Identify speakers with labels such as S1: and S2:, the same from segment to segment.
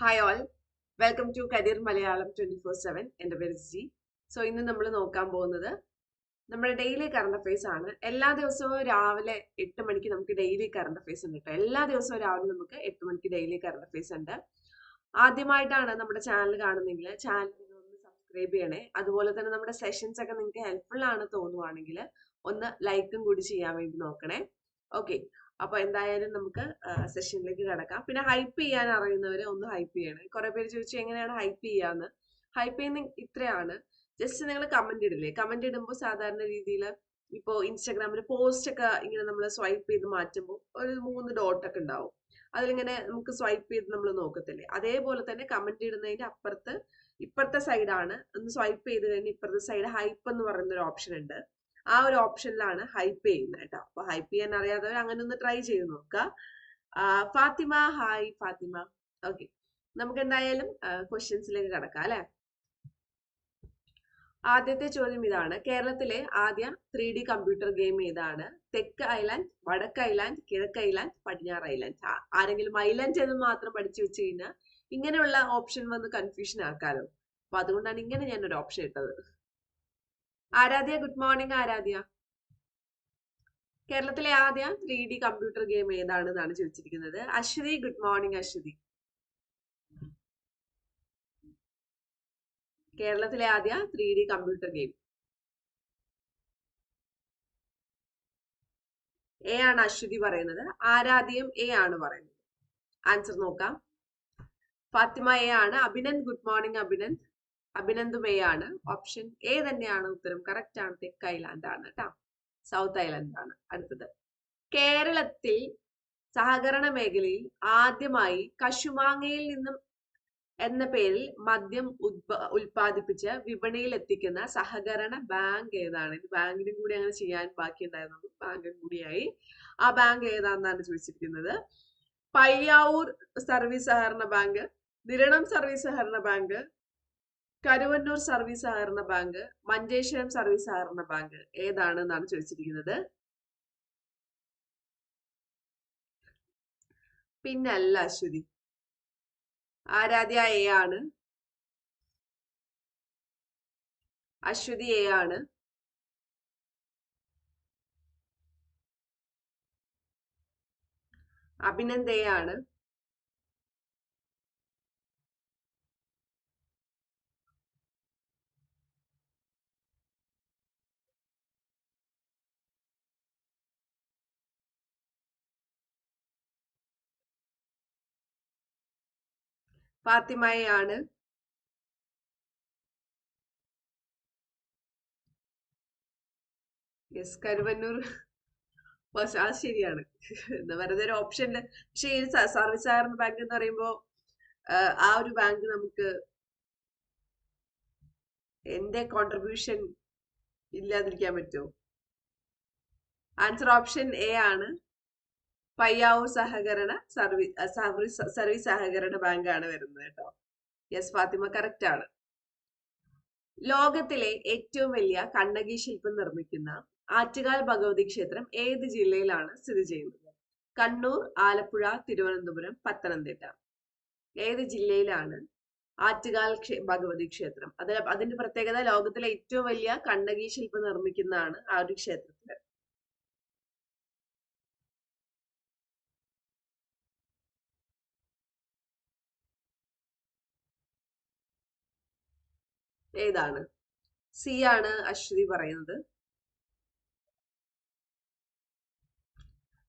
S1: Hi all welcome to career Malayalam twenty four seven എന്റെ പേര് G so ഇന്ന് നമ്മൾ നോക്കാൻ പോകുന്നത് നമ്മുടെ ഡെയിലി കറണ്ട് അഫയേഴ്സ് ആണ്. എല്ലാ ദിവസവും രാവിലെ എട്ട് മണിക്ക് നമുക്ക് ഡെയിലി കറണ്ട് അഫയേഴ്സ് ഉണ്ട് കേട്ടോ. എല്ലാ ദിവസവും രാവിലെ നമുക്ക് എട്ട് മണിക്ക് ഡെയിലി കറണ്ട് അഫയേഴ്സ് ഉണ്ട്. ആദ്യമായിട്ടാണ് നമ്മുടെ ചാനൽ കാണുന്നെങ്കിൽ ചാനൽ ഒന്ന് സബ്സ്ക്രൈബ് ചെയ്യണേ. അതുപോലെ തന്നെ നമ്മുടെ സെഷൻസ് ഒക്കെ നിങ്ങൾക്ക് ഹെൽപ്ഫുൾ ആണ് തോന്നുവാണെങ്കിൽ ഒന്ന് ലൈക്കും കൂടി ചെയ്യാൻ വേണ്ടി നോക്കണേ. ഓക്കെ അപ്പൊ എന്തായാലും നമുക്ക് സെഷനിലേക്ക് കിടക്കാം. പിന്നെ ഹൈപ്പ് ചെയ്യാൻ അറിയുന്നവരെ ഒന്ന് ഹൈപ്പ് ചെയ്യണം. കുറെ പേര് ചോദിച്ചു എങ്ങനെയാണ് ഹൈപ്പ് ചെയ്യാന്ന്? ഹൈപ്പ് ചെയ്യുന്ന ഇത്രയാണ്. ജസ്റ്റ് നിങ്ങൾ കമന്റ് ഇടില്ലേ? കമന്റ് ഇടുമ്പോൾ സാധാരണ രീതിയിൽ ഇപ്പോൾ ഇൻസ്റ്റാഗ്രാമിൽ പോസ്റ്റ് ഒക്കെ ഇങ്ങനെ നമ്മൾ സ്വൈപ്പ് ചെയ്ത് മാറ്റുമ്പോൾ ഒരു മൂന്ന് ഡോട്ട് ഒക്കെ ഉണ്ടാവും. അതിലിങ്ങനെ നമുക്ക് സ്വൈപ്പ് ചെയ്ത് നമ്മൾ നോക്കത്തില്ലേ? അതേപോലെ തന്നെ കമന്റ് ഇടുന്നതിന്റെ അപ്പുറത്ത് ഇപ്പുറത്തെ സൈഡാണ് ഒന്ന് സ്വൈപ്പ് ചെയ്ത് കഴിഞ്ഞാൽ ഇപ്പുറത്തെ സൈഡ് ഹൈപ്പ് എന്ന് പറയുന്ന ഒരു ഓപ്ഷൻ ഉണ്ട്. ആ ഒരു ഓപ്ഷനിലാണ് ഹൈപ്പ് ചെയ്യുന്നത് കേട്ടോ. അപ്പൊ ഹൈപ്പ് ചെയ്യാൻ അറിയാത്തവർ അങ്ങനെ ഒന്ന് ട്രൈ ചെയ്ത് നോക്കുക. ഫാത്തിമ ഹായ് ഫാത്തിമ. ഓക്കെ നമുക്ക് എന്തായാലും ക്വസ്റ്റ്യൻസിലേക്ക് കടക്കാം അല്ലെ? ആദ്യത്തെ ചോദ്യം ഇതാണ്. കേരളത്തിലെ ആദ്യ ത്രീ ഡി കമ്പ്യൂട്ടർ ഗെയിം ഏതാണ്? തെക്ക് ഐലാൻഡ് വടക്ക് ഐലാൻഡ് കിഴക്ക് ഐലാൻഡ് പടിഞ്ഞാറ് ഐലാൻഡ് ആരെങ്കിലും ഐലാൻഡ് എന്ന് മാത്രം പഠിച്ചു വെച്ച് കഴിഞ്ഞാൽ ഇങ്ങനെയുള്ള ഓപ്ഷൻ വന്ന് കൺഫ്യൂഷൻ ആക്കാലോ അപ്പൊ അതുകൊണ്ടാണ് ഇങ്ങനെ ഞാൻ ഒരു ഓപ്ഷൻ ഇട്ടത്. Aaradhya good morning Aaradhya? കേരളത്തിലെ ആദ്യ ത്രീ ഡി കമ്പ്യൂട്ടർ ഗെയിം ഏതാണ് ഏതാണെന്നാണ് ചോദിച്ചിരിക്കുന്നത്. Ashwathi good morning Ashwathi. കേരളത്തിലെ ആദ്യ three D computer game A ആണ് അശ്വതി പറയുന്നത്. ആരാധ്യം എ ആണ് പറയുന്നത്. ആൻസർ നോക്കാം. ഫാത്തിമ എ ആണ്. Abhinand good morning Abhinand. അഭിനന്ദും A option A തന്നെയാണ് ഉത്തരം. കറക്റ്റ് ആണ്. തെക്ക് ഐലാൻഡ് ആണ് കേട്ടോ സൗത്ത് ഐലാൻഡ് ആണ്. അടുത്തത്. കേരളത്തിൽ സഹകരണ മേഖലയിൽ ആദ്യമായി കശുമാങ്ങയിൽ നിന്നും എന്ന പേരിൽ മദ്യം ഉൽപ്പാദിപ്പിച്ച് വിപണിയിൽ എത്തിക്കുന്ന സഹകരണ ബാങ്ക് ഏതാണ്? ബാങ്കിനും കൂടി അങ്ങനെ ചെയ്യാൻ ബാക്കിയുണ്ടായിരുന്നു ബാങ്കും കൂടിയായി. ആ ബാങ്ക് ഏതാണെന്നാണ് ചോദിച്ചിരിക്കുന്നത്? പയ്യാവൂർ സർവീസ് സഹകരണ ബാങ്ക് നിരണം സർവീസ് സഹകരണ ബാങ്ക് കരുവന്നൂർ സർവീസ് സഹകരണ ബാങ്ക് മഞ്ചേശ്വരം സർവീസ് സഹകരണ ബാങ്ക് ഏതാണ് എന്നാണ് ചോദിച്ചിരിക്കുന്നത്? പിന്നല്ല അശ്വതി. ആരാധ്യ എ ആണ്. അശ്വതി എ ആണ്. അഭിനന്ദ് എ ആണ്. ഫാത്തിമയാണ് യെസ് കരുവന്നൂർ. അത് ശരിയാണ്. വെറുതെ ഒരു ഓപ്ഷൻ പക്ഷെ ഈ സർവീസ് സഹകരണ ബാങ്ക് എന്ന് പറയുമ്പോ ആ ഒരു ബാങ്ക് നമുക്ക് എന്റെ കോൺട്രിബ്യൂഷൻ ഇല്ലാതിരിക്കാൻ പറ്റുമോ? ആൻസർ ഓപ്ഷൻ എ ആണ്. പയ്യാവൂർ സഹകരണ സർവീസ് സർവീസ് സഹകരണ ബാങ്ക് ആണ് വരുന്നത് കേട്ടോ. യെസ് ഫാത്തിമ കറക്റ്റ് ആണ്. ലോകത്തിലെ ഏറ്റവും വലിയ കണ്ണകി ശില്പം നിർമ്മിക്കുന്ന ആറ്റുകാൽ ഭഗവതി ക്ഷേത്രം ഏത് ജില്ലയിലാണ് സ്ഥിതി ചെയ്യുന്നത്? കണ്ണൂർ ആലപ്പുഴ തിരുവനന്തപുരം പത്തനംതിട്ട. ഏത് ജില്ലയിലാണ് ആറ്റുകാൽ ഭഗവതി ക്ഷേത്രം? അത് അതിന്റെ പ്രത്യേകത ലോകത്തിലെ ഏറ്റവും വലിയ കണ്ണകി ശില്പം നിർമ്മിക്കുന്നതാണ് ആ ഒരു ക്ഷേത്രത്തിൽ. ഏതാണ്? സി ആണ് അശ്വതി പറയുന്നത്.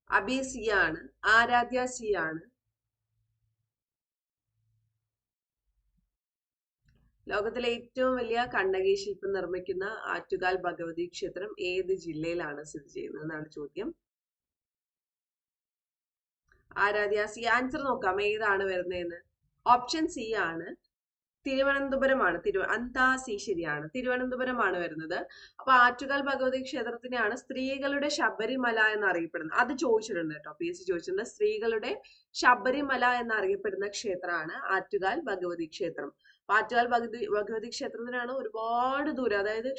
S1: അബി സി ആണ്. ആരാധ്യ സി ആണ്. ലോകത്തിലെ ഏറ്റവും വലിയ കണ്ണകി ശില്പം നിർമ്മിക്കുന്ന ആറ്റുകാൽ ഭഗവതി ക്ഷേത്രം ഏത് ജില്ലയിലാണ് സ്ഥിതി ചെയ്യുന്നത് എന്നാണ് ചോദ്യം. ആരാധ്യ സി. ആൻസർ നോക്കാം. ഏതാണ് വരുന്നതെന്ന്? ഓപ്ഷൻ സി ആണ്. തിരുവനന്തപുരമാണ്. തിരു അന്താ സി ശരിയാണ്. തിരുവനന്തപുരമാണ് വരുന്നത്. അപ്പൊ ആറ്റുകാൽ ഭഗവതി ക്ഷേത്രത്തിനെയാണ് സ്ത്രീകളുടെ ശബരിമല എന്നറിയപ്പെടുന്നത്. അത് ചോദിച്ചിട്ടുണ്ട് കേട്ടോ. പി എസ് സി ചോദിച്ചിട്ടുണ്ട്. സ്ത്രീകളുടെ ശബരിമല എന്നറിയപ്പെടുന്ന ക്ഷേത്രമാണ് ആറ്റുകാൽ ഭഗവതി ക്ഷേത്രം. അപ്പൊ ആറ്റുകാൽ ഭഗവതി ഭഗവതി ക്ഷേത്രത്തിനാണ് ഒരുപാട് ദൂരം. അതായത്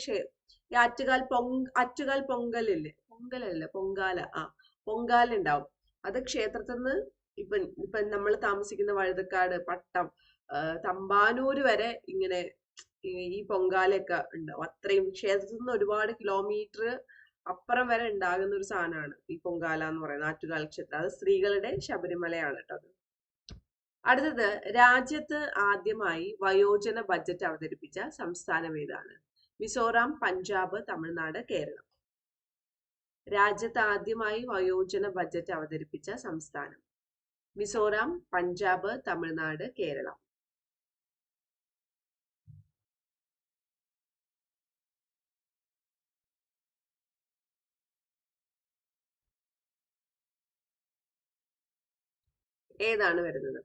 S1: ഈ ആറ്റുകാൽ പൊങ് ആറ്റുകാൽ പൊങ്കലില്ലേ? പൊങ്കലല്ലേ? പൊങ്കാല. ആ പൊങ്കാല ഉണ്ടാവും. അത് ക്ഷേത്രത്തിൽ നിന്ന് ഇപ്പൊ ഇപ്പൊ നമ്മൾ താമസിക്കുന്ന വഴുതക്കാട് പട്ടം തമ്പാനൂര് വരെ ഇങ്ങനെ ഈ പൊങ്കാലയൊക്കെ ഉണ്ടാവും. അത്രയും ക്ഷേത്രത്തിൽ നിന്ന് ഒരുപാട് കിലോമീറ്റർ അപ്പുറം വരെ ഉണ്ടാകുന്ന ഒരു സാധനമാണ് ഈ പൊങ്കാല എന്ന് പറയുന്നത് ആറ്റുകാൽ ക്ഷേത്രം. അത് സ്ത്രീകളുടെ ശബരിമലയാണ് കേട്ടോ അടുത്തത് രാജ്യത്ത് ആദ്യമായി വയോജന ബജറ്റ് അവതരിപ്പിച്ച സംസ്ഥാനം ഏതാണ്? മിസോറാം പഞ്ചാബ് തമിഴ്നാട് കേരളം. രാജ്യത്ത് ആദ്യമായി വയോജന ബജറ്റ് അവതരിപ്പിച്ച സംസ്ഥാനം? മിസോറാം പഞ്ചാബ് തമിഴ്നാട് കേരളം. ഏതാണ് വരുന്നത്?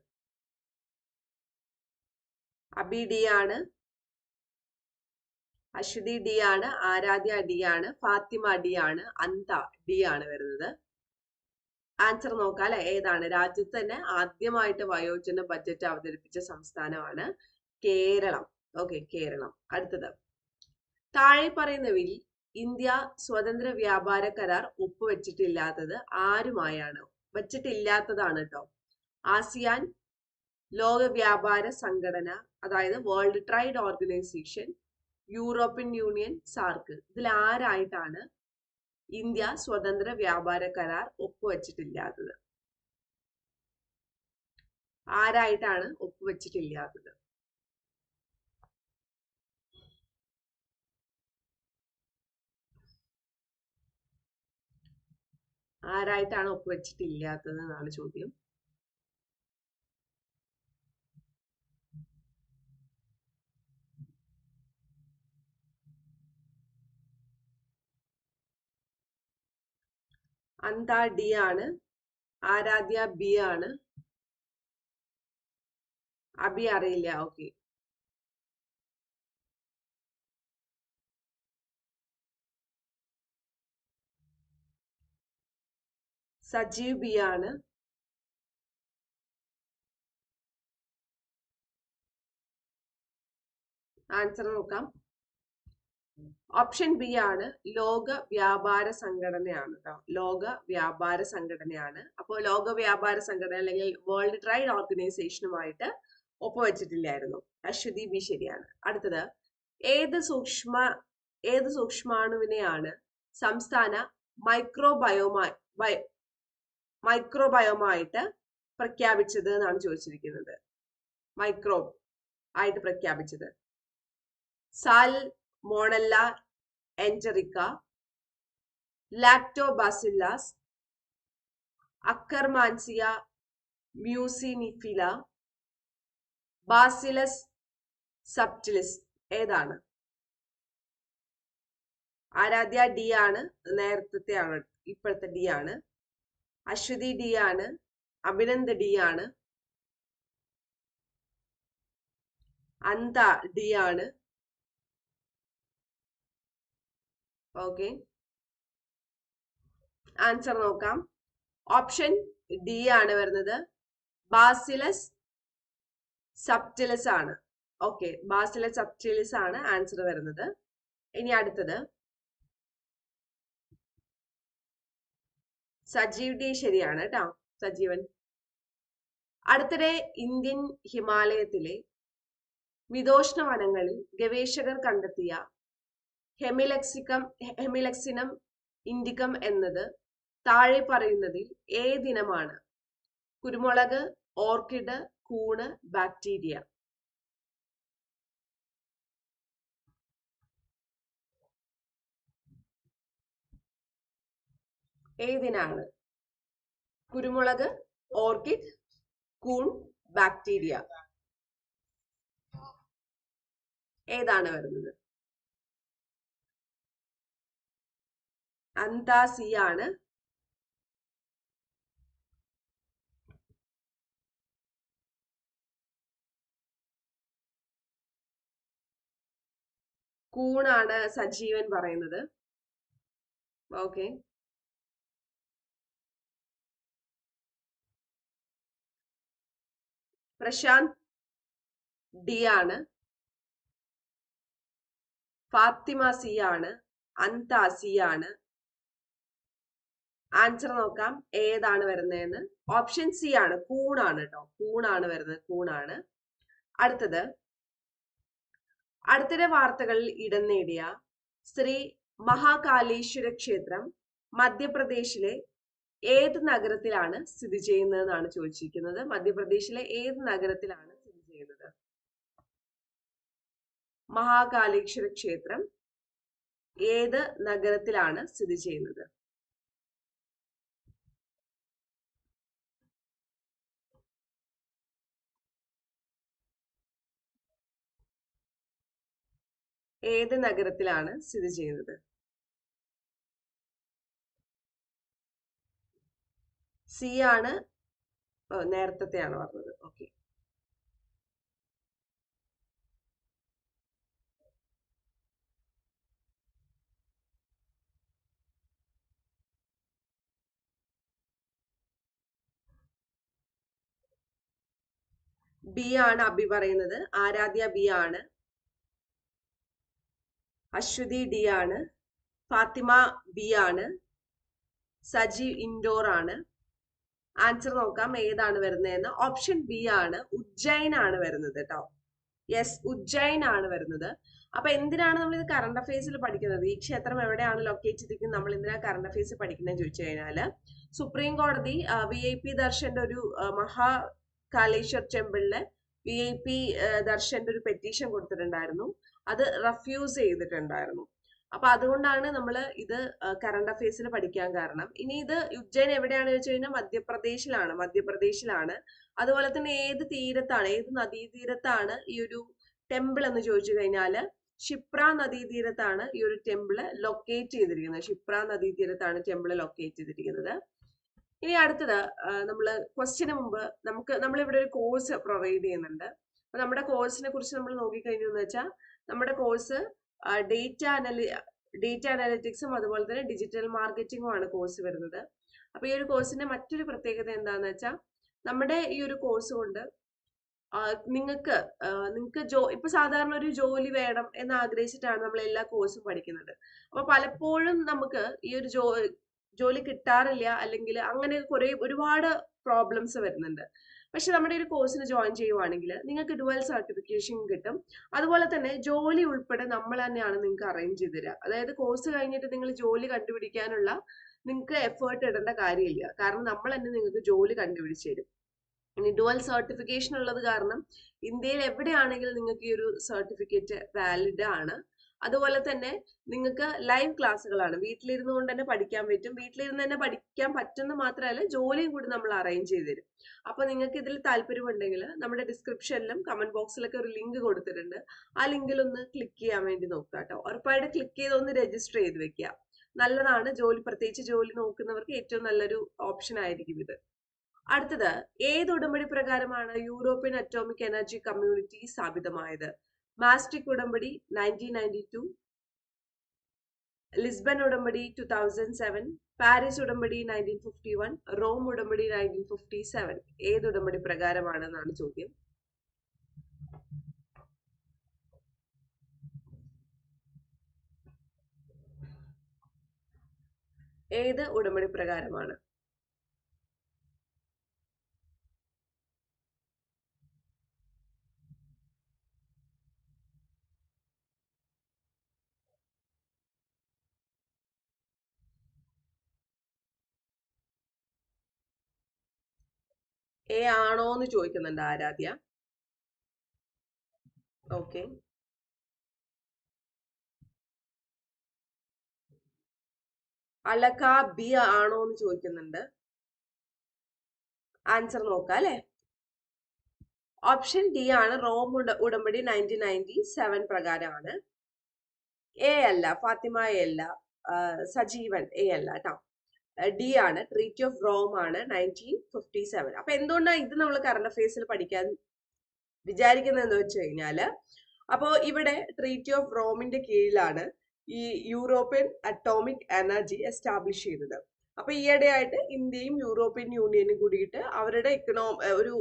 S1: അബി ഡി ആണ്. അശ്വതി ഡി ആണ്. ആരാധ്യ ഡി ആണ്. ഫാത്തിമ ഡി ആണ്. അന്ത ഡി ആണ് വരുന്നത്. ആൻസർ നോക്കാം അല്ലെ? ഏതാണ്? രാജ്യത്ത് തന്നെ ആദ്യമായിട്ട് വയോജന ബജറ്റ് അവതരിപ്പിച്ച സംസ്ഥാനമാണ് കേരളം. ഓക്കെ കേരളം. അടുത്തത്. താഴെ പറയുന്നവയിൽ ഇന്ത്യ സ്വതന്ത്ര വ്യാപാര കരാർ ഒപ്പുവെച്ചിട്ടില്ലാത്തത് ആരുമായാണ്? വെച്ചിട്ടില്ലാത്തതാണ് കേട്ടോ. ആസിയാൻ ലോക വ്യാപാര സംഘടന അതായത് world trade organization European union SAARC ഇതിൽ ആരായിട്ടാണ് ഇന്ത്യ സ്വതന്ത്ര വ്യാപാര കരാർ ഒപ്പുവച്ചിട്ടില്ലാത്തത്? ആരായിട്ടാണ് ഒപ്പുവച്ചിട്ടില്ലാത്തത്? ആരായിട്ടാണ് ഒപ്പുവെച്ചിട്ടില്ലാത്തത് എന്നാണ് ചോദ്യം. അന്ത ഡി ആണ്. ആരാധ്യ ബി ആണ്. അബി അറിയില്ല ഓക്കെ. സജീവ് ബി ആണ്. ആൻസർ നോക്കാം. ഓപ്ഷൻ ബി ആണ് ലോക വ്യാപാര സംഘടനയാണ് കേട്ടോ ലോക വ്യാപാര സംഘടനയാണ്. അപ്പോൾ ലോക വ്യാപാര സംഘടന അല്ലെങ്കിൽ വേൾഡ് ട്രേഡ് ഓർഗനൈസേഷനുമായിട്ട് ഒപ്പുവെച്ചിട്ടില്ലായിരുന്നു. അശ്വതി ബി ശരിയാണ്. അടുത്തത് ഏത് സൂക്ഷ്മ ഏത് സൂക്ഷ്മാണുവിനെയാണ് സംസ്ഥാന മൈക്രോബയോമായി ബയ മൈക്രോബയോമായിട്ട് പ്രഖ്യാപിച്ചത് എന്നാണ് ചോദിച്ചിരിക്കുന്നത്. മൈക്രോബ് ആയിട്ട് പ്രഖ്യാപിച്ചത്. സാൽ മോണല്ല എൻജറിക്ക ലാക്ടോബാസില്ലാസ് അക്കർമാൻസിയ മ്യൂസിനിഫില ബാസിലസ് സബ്റ്റിലിസ് ഏതാണ്? ആരാധ്യ ഡി ആണ് നേരത്തെ ആണ് ഇപ്പോഴത്തെ ഡി ആണ്. അശ്വതി ഡി ആണ് അഭിനന്ദ് ഡി ആണ്. അന്ത ഡി ആണ്. ഓക്കെ ആൻസർ നോക്കാം. ഓപ്ഷൻ ഡി ആണ് വരുന്നത്. ബാസിലസ് സബ്റ്റിലസ് ആണ്. ഓക്കെ ബാസിലസ് സബ്റ്റിലസ് ആണ് ആൻസർ വരുന്നത്. ഇനി അടുത്തത്. സജീവ് ഡി ശരിയാണ് കേട്ടോ സജീവൻ. അടുത്തിടെ ഇന്ത്യൻ ഹിമാലയത്തിലെ മിതോഷ്ണ വനങ്ങളിൽ ഗവേഷകർ കണ്ടെത്തിയ ഹെമിലെക്സിക്കം ഹെമിലെക്സിനം ഇൻഡിക്കം എന്നത് താഴെ പറയുന്നതിൽ ഏതിനമാണ് കുരുമുളക് ഓർക്കിഡ് കൂണ് ബാക്ടീരിയ. ഏതിനാണ് കുരുമുളക് ഓർക്കിഡ് കൂൺ ബാക്ടീരിയ. ഏതാണ് വരുന്നത്? അന്താസി ആണ് കൂണാണ് സജീവൻ പറയുന്നത്. ഓക്കെ. പ്രശാന്ത് ഡി ആണ്. ഫാത്തിമ സി ആണ്. അന്താ സി ആണ്. ആൻസർ നോക്കാം. ഏതാണ് വരുന്നതെന്ന്? ഓപ്ഷൻ സി ആണ്. കൂണാണ് കേട്ടോ കൂണാണ് വരുന്നത്. കൂണാണ് അടുത്തത്. അടുത്തിടെ വാർത്തകളിൽ ഇടം നേടിയ ശ്രീ മഹാകാലേശ്വര ക്ഷേത്രം മധ്യപ്രദേശിലെ ഏത് നഗരത്തിലാണ് സ്ഥിതി ചെയ്യുന്നതെന്നാണ് ചോദിച്ചിരിക്കുന്നത്. മധ്യപ്രദേശിലെ ഏത് നഗരത്തിലാണ് സ്ഥിതി ചെയ്യുന്നത്? മഹാകാലേശ്വര ക്ഷേത്രം ഏത് നഗരത്തിലാണ് സ്ഥിതി ചെയ്യുന്നത്? ഏത് നഗരത്തിലാണ് സ്ഥിതി ചെയ്യുന്നത്? സി ആണ് നേരത്തെയാണ് പറഞ്ഞത്. ഓക്കെ. ബി ആണ് അബി പറയുന്നത്. ആരാധ്യ ബി ആണ്. അശ്വതി ഡി ആണ്. ഫാത്തിമ ബി ആണ്. സജി ഇൻഡോർ ആണ്. ആൻസർ നോക്കാം ഏതാണ് വരുന്നതെന്ന്. ഓപ്ഷൻ ബി ആണ്. ഉജ്ജൈൻ ആണ് വരുന്നത് കേട്ടോ. യെസ് ഉജ്ജൈൻ ആണ് വരുന്നത്. അപ്പൊ എന്തിനാണ് നമ്മൾ ഇത് കറണ്ട് അഫയേഴ്സിൽ പഠിക്കുന്നത്? ഈ ക്ഷേത്രം എവിടെയാണ് ലൊക്കേറ്റ് ചെയ്തിരിക്കുന്നത്? നമ്മൾ എന്തിനാ കറണ്ട് അഫയേഴ്സ് പഠിക്കുന്നത് ചോദിച്ചു കഴിഞ്ഞാൽ സുപ്രീം കോടതി വി ഐ പി ദർശന്റെ ഒരു മഹാ കാലേശ്വർ ടെമ്പിളിൽ വി ഐ പി ദർശന്റെ ഒരു പെറ്റീഷൻ കൊടുത്തിട്ടുണ്ടായിരുന്നു. അത് റഫ്യൂസ് ചെയ്തിട്ടുണ്ടായിരുന്നു. അപ്പൊ അതുകൊണ്ടാണ് നമ്മൾ ഇത് കറണ്ട് അഫയേഴ്സിൽ പഠിക്കാൻ കാരണം. ഇനി ഇത് ഉജ്ജയിൻ എവിടെയാണെന്ന് വെച്ച് കഴിഞ്ഞാൽ മധ്യപ്രദേശിലാണ് മധ്യപ്രദേശിലാണ്. അതുപോലെ തന്നെ ഏത് തീരത്താണ് ഏത് നദീതീരത്താണ് ഈ ഒരു ടെമ്പിൾ എന്ന് ചോദിച്ചു കഴിഞ്ഞാൽ ഷിപ്ര നദീതീരത്താണ് ഈ ഒരു ടെമ്പിൾ ലൊക്കേറ്റ് ചെയ്തിരിക്കുന്നത്. ഷിപ്ര നദീതീരത്താണ് ടെമ്പിൾ ലൊക്കേറ്റ് ചെയ്തിരിക്കുന്നത്. ഇനി അടുത്തത് നമ്മൾ ക്വസ്റ്റിന് മുമ്പ് നമുക്ക് നമ്മളിവിടെ ഒരു കോഴ്സ് പ്രൊവൈഡ് ചെയ്യുന്നുണ്ട്. അപ്പൊ നമ്മുടെ കോഴ്സിനെ കുറിച്ച് നമ്മൾ നോക്കിക്കഴിഞ്ഞു എന്ന് വെച്ചാൽ നമ്മുടെ കോഴ്സ് ഡേറ്റ അനലി ഡേറ്റ അനാലിറ്റിക്സും അതുപോലെ തന്നെ ഡിജിറ്റൽ മാർക്കറ്റിംഗും ആണ് കോഴ്സ് വരുന്നത്. അപ്പൊ ഈ ഒരു കോഴ്സിന്റെ മറ്റൊരു പ്രത്യേകത എന്താന്ന് വെച്ചാൽ നമ്മുടെ ഈ ഒരു കോഴ്സ് കൊണ്ട് നിങ്ങൾക്ക് നിങ്ങൾക്ക് ജോ ഇപ്പൊ സാധാരണ ഒരു ജോലി വേണം എന്ന് ആഗ്രഹിച്ചിട്ടാണ് നമ്മൾ എല്ലാ കോഴ്സും പഠിക്കുന്നത്. അപ്പൊ പലപ്പോഴും നമുക്ക് ഈ ഒരു ജോ ജോലി കിട്ടാറില്ല അല്ലെങ്കിൽ അങ്ങനെ കുറെ ഒരുപാട് പ്രോബ്ലംസ് വരുന്നുണ്ട്. പക്ഷെ നമ്മുടെ ഒരു കോഴ്സിന് ജോയിൻ ചെയ്യുവാണെങ്കിൽ നിങ്ങൾക്ക് ഡുവൽ സർട്ടിഫിക്കേഷൻ കിട്ടും. അതുപോലെ തന്നെ ജോലി ഉൾപ്പെടെ നമ്മൾ തന്നെയാണ് നിങ്ങൾക്ക് അറേഞ്ച് ചെയ്ത് തരിക അതായത് കോഴ്സ് കഴിഞ്ഞിട്ട് നിങ്ങൾ ജോലി കണ്ടുപിടിക്കാനുള്ള നിങ്ങൾക്ക് എഫേർട്ട് ഇടേണ്ട കാര്യമില്ല. കാരണം നമ്മൾ തന്നെ നിങ്ങൾക്ക് ജോലി കണ്ടുപിടിച്ച് തരും. ഇനി ഡുവൽ സർട്ടിഫിക്കേഷൻ ഉള്ളത് കാരണം ഇന്ത്യയിൽ എവിടെയാണെങ്കിലും നിങ്ങൾക്ക് ഈ ഒരു സർട്ടിഫിക്കറ്റ് വാലിഡ് ആണ്. അതുപോലെ തന്നെ നിങ്ങൾക്ക് ലൈവ് ക്ലാസ്സുകളാണ് വീട്ടിലിരുന്നു കൊണ്ട് തന്നെ പഠിക്കാൻ പറ്റും. വീട്ടിലിരുന്ന് തന്നെ പഠിക്കാൻ പറ്റുന്ന മാത്രമല്ല ജോലിയും കൂടി നമ്മൾ അറേഞ്ച് ചെയ്ത് തരും. അപ്പൊ നിങ്ങൾക്ക് ഇതിൽ താല്പര്യമുണ്ടെങ്കിൽ നമ്മുടെ ഡിസ്ക്രിപ്ഷനിലും കമന്റ് ബോക്സിലൊക്കെ ഒരു ലിങ്ക് കൊടുത്തിട്ടുണ്ട്. ആ ലിങ്കിൽ ഒന്ന് ക്ലിക്ക് ചെയ്യാൻ വേണ്ടി നോക്കുക കേട്ടോ ഉറപ്പായിട്ട് ക്ലിക്ക് ചെയ്ത് ഒന്ന് രജിസ്റ്റർ ചെയ്ത് വെക്കുക. നല്ലതാണ് ജോലി പ്രത്യേകിച്ച് ജോലി നോക്കുന്നവർക്ക് ഏറ്റവും നല്ലൊരു ഓപ്ഷൻ ആയിരിക്കും ഇത്. അടുത്തത് ഏത് ഉടമ്പടി പ്രകാരമാണ് യൂറോപ്യൻ അറ്റോമിക് എനർജി കമ്മ്യൂണിറ്റി സ്ഥാപിതമായത്? മാസ്ട്രിക് ഉടമ്പടി നയന്റീൻ നയന്റി ടു ലിസ്ബൻ ഉടമ്പടി ടു തൗസൻഡ് സെവൻ പാരീസ് ഉടമ്പടി നയന്റീൻ ഫിഫ്റ്റി വൺ റോം ഉടമ്പടി നയന്റീൻ ഫിഫ്റ്റി സെവൻ ഏത് ഉടമ്പടി പ്രകാരമാണെന്നാണ് ചോദ്യം? ഏത് ഉടമ്പടി പ്രകാരമാണ്? എ ആണോ എന്ന് ചോദിക്കുന്നുണ്ട് ആരാധ്യ. ഓക്കെ അലക്ക ബി ആണോ എന്ന് ചോദിക്കുന്നുണ്ട്. ആൻസർ നോക്കാം അല്ലെ? ഓപ്ഷൻ ഡി ആണ് റോം ഉടമ്പടി നയന്റീൻ നയന്റി സെവൻ പ്രകാരമാണ്. എ അല്ല ഫാത്തിമ എ അല്ല സജീവൻ എ അല്ല കേട്ടോ ഡി ആണ്. ട്രീറ്റി ഓഫ് റോം ആണ് നയന്റീൻ ഫിഫ്റ്റി സെവൻ അപ്പൊ എന്തുകൊണ്ടാണ് ഇത് നമ്മൾ കറണ്ട് അഫയേഴ്സിൽ പഠിക്കാൻ വിചാരിക്കുന്നതെന്ന് വെച്ച് കഴിഞ്ഞാൽ അപ്പോ ഇവിടെ ട്രീറ്റി ഓഫ് റോമിന്റെ കീഴിലാണ് ഈ യൂറോപ്യൻ അറ്റോമിക് എനർജി എസ്റ്റാബ്ലിഷ് ചെയ്തത്. അപ്പൊ ഈയിടെയായിട്ട് ഇന്ത്യയും യൂറോപ്യൻ യൂണിയനും കൂടിയിട്ട് അവരുടെ ഇക്കണോ ഒരു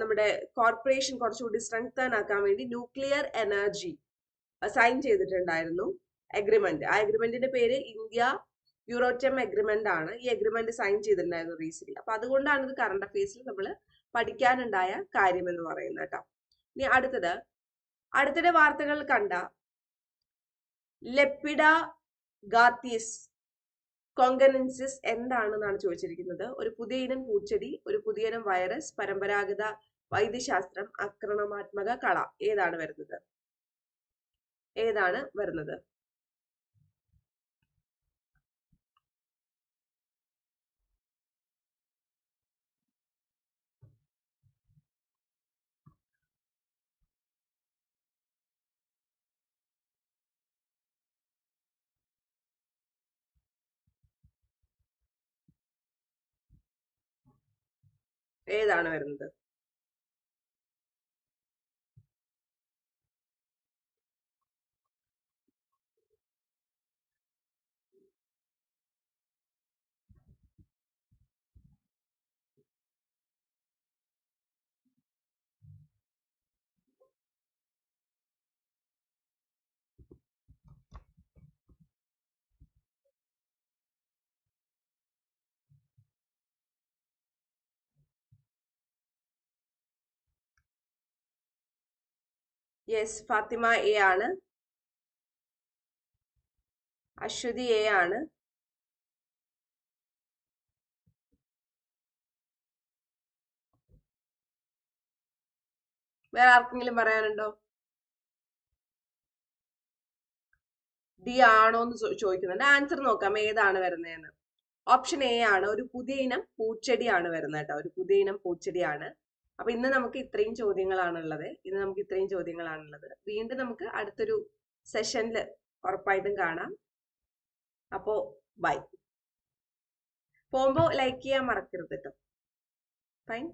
S1: നമ്മുടെ കോർപ്പറേഷൻ കുറച്ചുകൂടി സ്ട്രെങ്തൻ ആക്കാൻ വേണ്ടി ന്യൂക്ലിയർ എനർജി സൈൻ ചെയ്തിട്ടുണ്ടായിരുന്നു അഗ്രിമെന്റ് ആ അഗ്രിമെന്റിന്റെ പേര് ഇന്ത്യ യൂറോറ്റം എഗ്രിമെന്റ് ആണ്. ഈ എഗ്രിമെന്റ് സൈൻ ചെയ്തിട്ടുണ്ടായിരുന്നു റീസെന്റ് അപ്പൊ അതുകൊണ്ടാണ് ഇത് കറണ്ട് അഫയേഴ്സിൽ നമ്മൾ പഠിക്കാനുണ്ടായ കാര്യം എന്ന് പറയുന്നത് കേട്ടോ. ഇനി അടുത്തത്. അടുത്തിടെ വാർത്തകൾ കണ്ട ലെപ്പിഡ ഗാത്തിയസ് കോങ്കനൻസിസ് എന്താണെന്നാണ് ചോദിച്ചിരിക്കുന്നത്. ഒരു പുതിയ ഇനം പൂച്ചെടി ഒരു പുതിയ ഇനം വൈറസ് പരമ്പരാഗത വൈദ്യശാസ്ത്രം ആക്രമണാത്മക കള. ഏതാണ് വരുന്നത്? ഏതാണ് വരുന്നത്? ഏതാണ് വരുന്നത്? യെസ് ഫാത്തിമ എ ആണ്. അശ്വതി എ ആണ്. വേറെ ആർക്കെങ്കിലും പറയാനുണ്ടോ? ഡി ആണോ എന്ന് ചോദിക്കുന്നുണ്ട്. ആൻസർ നോക്കാം ഏതാണ് വരുന്നതെന്ന്. ഓപ്ഷൻ എ ആണ്. ഒരു പുതിയ ഇനം പൂച്ചെടിയാണ് വരുന്നത് കേട്ടോ. ഒരു പുതിയ ഇനം പൂച്ചെടിയാണ്. അപ്പൊ ഇന്ന് നമുക്ക് ഇത്രയും ചോദ്യങ്ങളാണുള്ളത്. ഇന്ന് നമുക്ക് ഇത്രയും ചോദ്യങ്ങളാണുള്ളത്. വീണ്ടും നമുക്ക് അടുത്തൊരു സെഷനിൽ ഉറപ്പായിട്ടും കാണാം. അപ്പോ ബൈ. പോകുമ്പോൾ ലൈക്ക് ചെയ്യാൻ മറക്കരുത് കേട്ടോ ഫൈൻ